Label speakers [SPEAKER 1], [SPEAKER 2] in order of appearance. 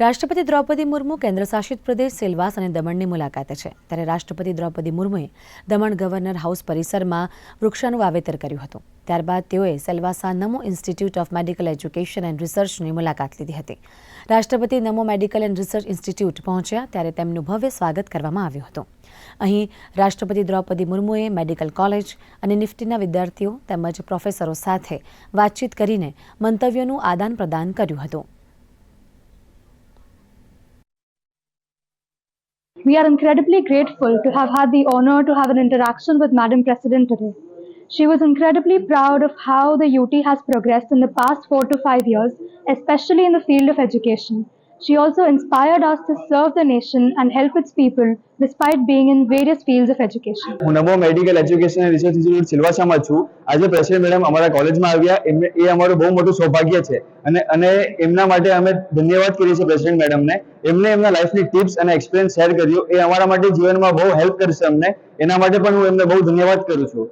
[SPEAKER 1] રાષ્ટ્રપતિ દ્રૌપદી મુર્મુ કેન્દ્રશાસિત પ્રદેશ સેલવાસ અને દમણની મુલાકાતે છે. ત્યારે રાષ્ટ્રપતિ દ્રૌપદી મુર્મુએ દમણ ગવર્નર હાઉસ પરિસરમાં વૃક્ષોનું વાવેતર કર્યું હતું. ત્યારબાદ તેઓએ Silvassa Namo institute of medical education and રિસર્ચની મુલાકાત લીધી હતી. રાષ્ટ્રપતિ Namo medical and research institute પહોંચ્યા ત્યારે તેમનું ભવ્ય સ્વાગત કરવામાં આવ્યું હતું. અહીં રાષ્ટ્રપતિ દ્રૌપદી મુર્મુએ મેડિકલ કોલેજ અને નિફ્ટીના વિદ્યાર્થીઓ તેમજ પ્રોફેસરો સાથે વાતચીત કરીને મંતવ્યોનું આદાન પ્રદાન કર્યું હતું.
[SPEAKER 2] We are incredibly grateful to have had the honor to have an interaction with Madam President today. She was incredibly proud of how the UT has progressed in the past four to five years, especially in the field of education. She also inspired us to serve the nation and help its people despite being in various fields of education.
[SPEAKER 3] હું Namo medical education research institute સિલવાસામાં છું. આજે president madam અમારા કોલેજમાં આવ્યા. એમને એ અમારું બહુ મોટું સૌભાગ્ય છે. અને અને એમના માટે અમે ધન્યવાદ કરીએ છીએ પ્રેસિડેન્ટ મેડમને. એમને એમના લાઈફની ટિપ્સ અને એક્સપિરિયન્સ શેર કર્યો. એ અમારા માટે જીવનમાં બહુ હેલ્પ કરશે અમને. એના માટે પણ હું એમને બહુ ધન્યવાદ કરું છું.